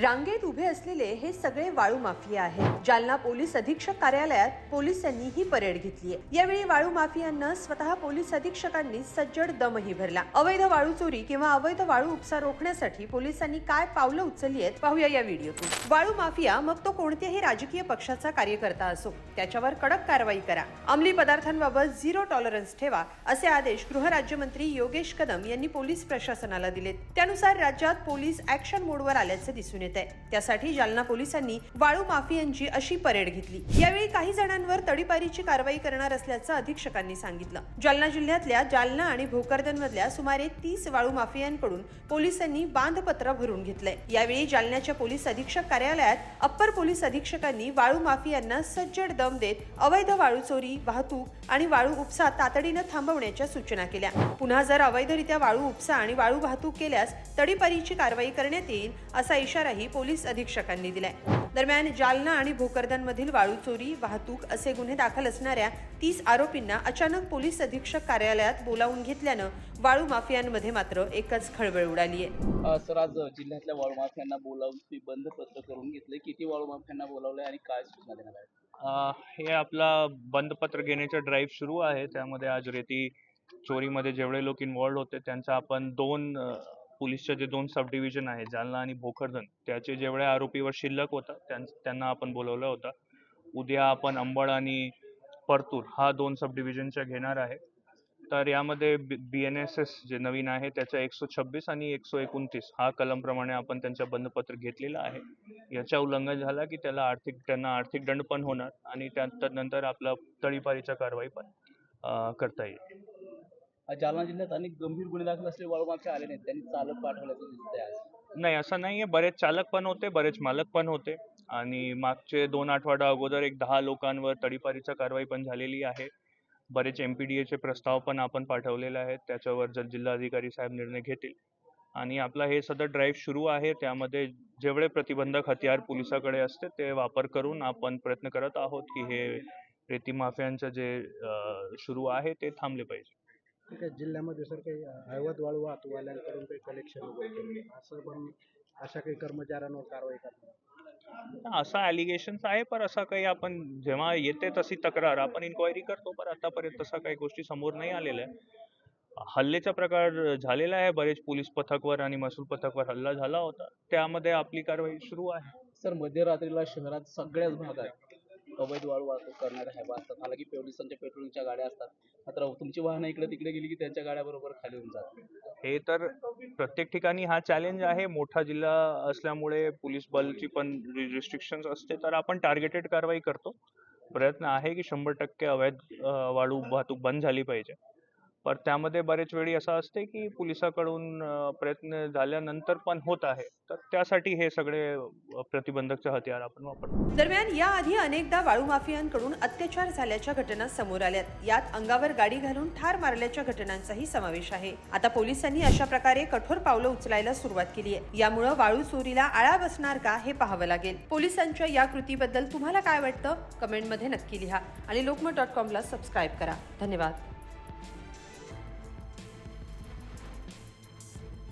रांगेत उभे असलेले हे सगळे वाळू माफिया आहेत. जालना पोलीस अधीक्षक कार्यालयात पोलिसांनी ही परेड घेतली आहे यावेळी वाळू माफियांना स्वतः पोलीस अधीक्षकांनी सज्जड दमही भरला. अवैध वाळू चोरी किंवा अवैध वाळू उपसा रोखण्यासाठी पोलिसांनी काय पावलं उचलली आहेत पाहूया या व्हिडिओतून. वाळू माफिया मग तो कोणत्याही राजकीय पक्षाचा कार्यकर्ता असो त्याच्यावर कडक कारवाई करा. अंमली पदार्थांबाबत झिरो टॉलरन्स ठेवा असे आदेश गृहराज्यमंत्री योगेश कदम यांनी पोलीस प्रशासनाला दिलेत. त्यानुसार राज्यात पोलीस ऍक्शन मोडवर आल्याचे दिसून येत. आहे. त्यासाठी जालना पोलिसांनी वाळू माफियांची अशी परेड घेतली. यावेळी काही जणांवर तडीपारीची कारवाई करणार असल्याचं अधीक्षकांनी सांगितलं. जालना जिल्ह्यातल्या जालना आणि भोकरदन मधल्या सुमारे तीस वाळू माफियांकडून पोलिसांनी बांधपत्र भरून घेतलंय. यावेळी जालन्याच्या पोलीस अधीक्षक कार्यालयात अप्पर पोलीस अधीक्षकांनी वाळू माफियांना सज्जड दम देत अवैध वाळू चोरी वाहतूक आणि वाळू उपसा तातडीनं थांबवण्याच्या सूचना केल्या. पुन्हा जर अवैधरित्या वाळू उपसा आणि वाळू वाहतूक केल्यास तडीपारीची कारवाई करण्यात येईल असा इशाराही पोलीस अधीक्षकांनी दिलाय. दरम्यान जालना आणि भोकरदन मधील वाळू चोरी वाहतूक असे गुन्हे दाखल असणाऱ्या तीस आरोपींना अचानक पोलीस अधीक्षक कार्यालयात बोलावून घेतल्यानं वाळू माफियांमध्ये मात्र एकच खळबळ उडाली आहे सर आज जिल्ह्यातल्या वाळू माफियांना बोलावून तुम्ही बंदपत्र करून घेतले. किती वाळू माफियांना बोलावलंय आणि काय सूचना अ, हे आपला बंदपत्र घेण्याचा ड्राईव्ह सुरू आहे. त्यामध्ये आज रेती चोरीमध्ये जेवढे लोक इन्वॉल्ड होते त्यांचा आपण दोन पोलीसच्या जे दोन सब डिव्हिजन आहे जालना आणि भोकरदन त्याचे जेवढे आरोपीवर शिल्लक होता त्यां- त्यांना आपण बोलवलं होतं. उद्या आपण अंबड आणि परतूर हा दोन सब डिव्हिजनच्या घेणार आहे. तर यामध्ये बी एन एस एस जे नवीन आहे त्याचा एकशे छब्बीस आणि एकशे एकोणतीस हा कलमप्रमाणे आपण त्यांचं बंदपत्र घेतलेलं आहे. याच्या उल्लंघन झाला की त्याला आर्थिक त्यांना आर्थिक दंड पण होणार आणि त्यानंतर आपलं आपला कारवाई पण करता येईल. जालना जिल्ह्यात अनेक गंभीर गुन्हे दाखल असलेले वाळू आले नाहीत त्यांनी चालक पाठवल्याचं दिसतंय आज. नाही असं नाही आहे बरेच चालक पण होते बरेच मालक पण होते. आणि मागचे दोन आठवडा अगोदर एक दहा लोकांवर तडीपारीचा कारवाई पण झालेली आहे. बरेच एम पी डी एचे प्रस्ताव पण आपण पाठवलेले आहेत. त्याच्यावर जर जिल्हाधिकारी साहेब निर्णय घेतील. आणि आपला हे सदर ड्राईव्ह सुरू आहे. त्यामध्ये जेवढे प्रतिबंधक हतियार पोलिसाकडे असते ते वापर करून आपण प्रयत्न करत आहोत की हे रेती माफियांचं जे सुरू आहे ते थांबले पाहिजे. ठीक आहे जिल्ह्यामध्ये सर काही अवैध वाळू वाहतूकवाल्यांकडून काही कलेक्शन वगैरे असं पण अशा काही कर्मचाऱ्यांवर कारवाई करणार? असा ॲलिगेशन्स आहे पण असं काही आपण जेव्हा येते तशी तक्रार आपण इन्क्वायरी करतो पण आतापर्यंत तसा काही गोष्टी समोर नाही आलेल्या आहे हल्लेचा प्रकार झालेला आहे बरेच पोलीस पथकवर आणि महसूल पथकवर हल्ला झाला होता त्यामध्ये आपली कारवाई सुरू आहे. सर मध्यरात्रीला शहरात सगळ्याच भागात अवैध वाळू वाहतूक करणाऱ्या हॅवा असतात. हालाकी की पोलिसांच्या पेट्रोलिंगच्या गाड्या असतात. मात्र तुमची वाहनं इकडे तिकडे गेली की त्यांच्या गाड्या बरोबर खाली होऊन जातात. हे तर प्रत्येक ठिकाणी हा चॅलेंज आहे. मोठा जिल्हा असल्यामुळे पोलीस बलची पण रिस्ट्रिक्शन असते तर आपण टार्गेटेड कारवाई करतो. प्रयत्न आहे की शंभर टक्के अवैध वाळू वाहतूक बंद झाली पाहिजे. पण त्यामध्ये बरेच वेळी असं असते की पोलिसाकडून प्रयत्न झाल्यानंतर पण होत आहे. तर त्यासाठी हे सगळे प्रतिबंधक प्रतिबंधकचे हत्यार आपण वापरतो. दरम्यान याआधी अनेकदा वाळू माफियांकडून अत्याचार झाल्याच्या घटना समोर आल्यात. यात अंगावर गाडी घालून ठार मारल्याच्या घटनांचाही समावेश आहे. आता पोलिसांनी अशा प्रकारे कठोर पावलं उचलायला सुरुवात केली आहे यामुळं वाळू चोरीला आळा बसणार का हे पाहावं लागेल. पोलिसांच्या या कृतीबद्दल तुम्हाला काय वाटतं? कमेंटमध्ये नक्की लिहा आणि लोकमत डॉट कॉमला सबस्क्राईब करा. धन्यवाद.